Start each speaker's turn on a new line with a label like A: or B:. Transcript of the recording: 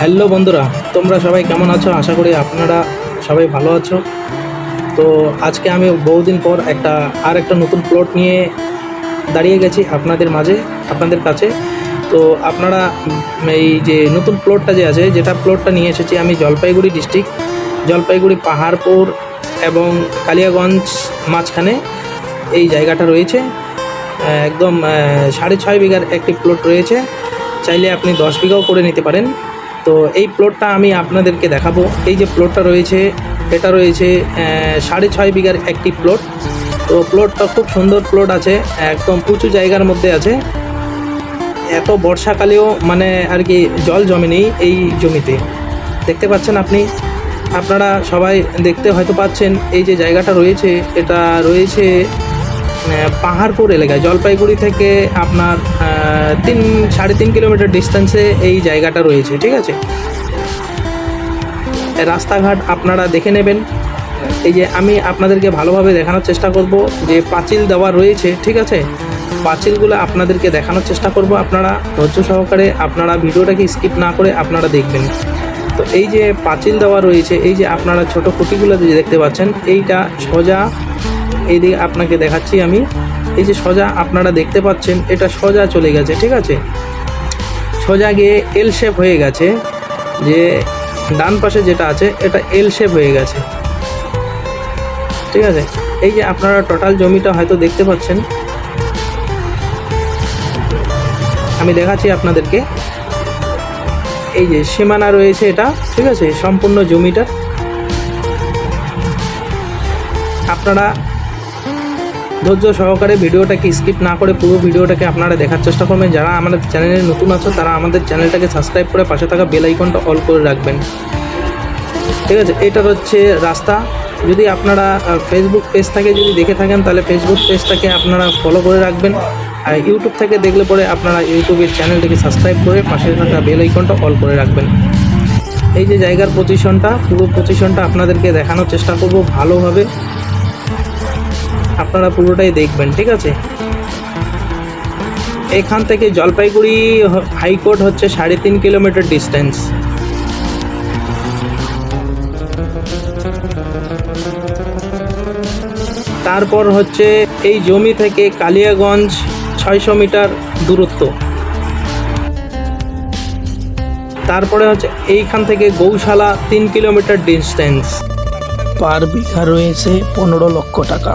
A: Hello বন্ধুরা, তোমরা সবাই কেমন আছো? আশা করি আপনারা সবাই ভালো আছো। তো আজকে আমি বহুদিন পর একটা, আর একটা নতুন প্লট নিয়ে দাঁড়িয়ে গেছি আপনাদের মাঝে, আপনাদের কাছে। তো আপনারা এই যে নতুন প্লটটা যে আছে, যেটা প্লটটা নিয়ে এসেছি আমি জলপাইগুড়ি ডিস্ট্রিক্ট জলপাইগুড়ি পাহাড়পুর এবং কালিয়াগঞ্জ মাঝখানে এই জায়গাটা রয়েছে। একদম সাড়ে ছয় বিঘার একটি প্লট রয়েছে। চাইলে আপনি দশ বিঘাও করে নিতে পারেন। তো এই প্লটটা আমি আপনাদেরকে দেখাবো। এই যে প্লটটা রয়েছে, এটা রয়েছে সাড়ে ছয় বিঘার একটি প্লট তো প্লটটা খুব সুন্দর প্লট আছে, একদম উঁচু জায়গার মধ্যে আছে। এত বর্ষাকালেও মানে আর কি জল জমে নেই এই জমিতে। দেখতে পাচ্ছেন আপনি? আপনারা সবাই দেখতে হয়তো পাচ্ছেন, এই যে জায়গাটা রয়েছে, এটা রয়েছে পাহাড়পুর এলাকায়, জলপাইগুড়ি থেকে আপনার তিন, সাড়ে তিন কিলোমিটার ডিস্টেন্সে এই জায়গাটা রয়েছে, ঠিক আছে? রাস্তাঘাট আপনারা দেখে নেবেন। এই যে আমি আপনাদেরকে ভালোভাবে দেখানোর চেষ্টা করব, যে পাঁচিল দেওয়া রয়েছে, ঠিক আছে? পাঁচিলগুলো আপনাদেরকে দেখানোর চেষ্টা করব আপনারা, ধৈর্য সহকারে আপনারা ভিডিওটাকে স্কিপ না করে আপনারা দেখবেন। তো এই যে পাঁচিল দেওয়া রয়েছে, এই যে আপনারা ছোট খুঁটিগুলো দেখতে পাচ্ছেন, এইটা সোজা এই দিকে আপনাকে দেখাচ্ছি আমি। এই যে সোজা আপনারা দেখতে পাচ্ছেন, এটা সোজা চলে গেছে, ঠিক আছে? সোজা গিয়ে এল শেপ হয়ে গেছে, যে ডান পাশে যেটা আছে, এটা এল শেপ হয়ে গেছে। ঠিক আছে? এই যে আপনারা টোটাল জমিটা হয়তো দেখতে পাচ্ছেন। আমি দেখাচ্ছি আপনাদেরকে। এই যে সীমানা রয়েছে এটা, ঠিক আছে? সম্পূর্ণ জমিটা। আপনারা ধৈর্য সহকারে ভিডিওটাকে স্কিপ না করে পুরো ভিডিওটাকে আপনারা দেখার চেষ্টা করবেন। যারা আমাদের চ্যানেলে নতুন আছো, তারা আমাদের চ্যানেলটাকে সাবস্ক্রাইব করে পাশে থাকা বেল আইকনটা অল করে রাখবেন। ঠিক আছে? এটার হচ্ছে রাস্তা। যদি আপনারা ফেসবুক পেজ থেকে যদি দেখে থাকেন, তাহলে ফেসবুক পেজটাকে আপনারা ফলো করে রাখবেন। আর ইউটিউব থেকে দেখলে পরে আপনারা ইউটিউবের চ্যানেলটাকে সাবস্ক্রাইব করে পাশে থাকা বেল আইকনটা অল করে রাখবেন। এই যে জায়গার পজিশনটা পুরো পজিশনটা আপনাদেরকে দেখানোর চেষ্টা করব ভালোভাবে। আপনারা পুরোটাই দেখবেন, ঠিক আছে? এখান থেকে জলপাইগুড়ি হাইকোর্ট হচ্ছে সাড়ে তিন কিলোমিটার ডিস্টেন্স তারপর হচ্ছে এই জমি থেকে কালিয়াগঞ্জ ছয়শো মিটার দূরত্ব। তারপরে হচ্ছে এইখান থেকে গৌশালা তিন কিলোমিটার ডিস্টেন্স পার বিঘা রয়েছে পনেরো লক্ষ টাকা।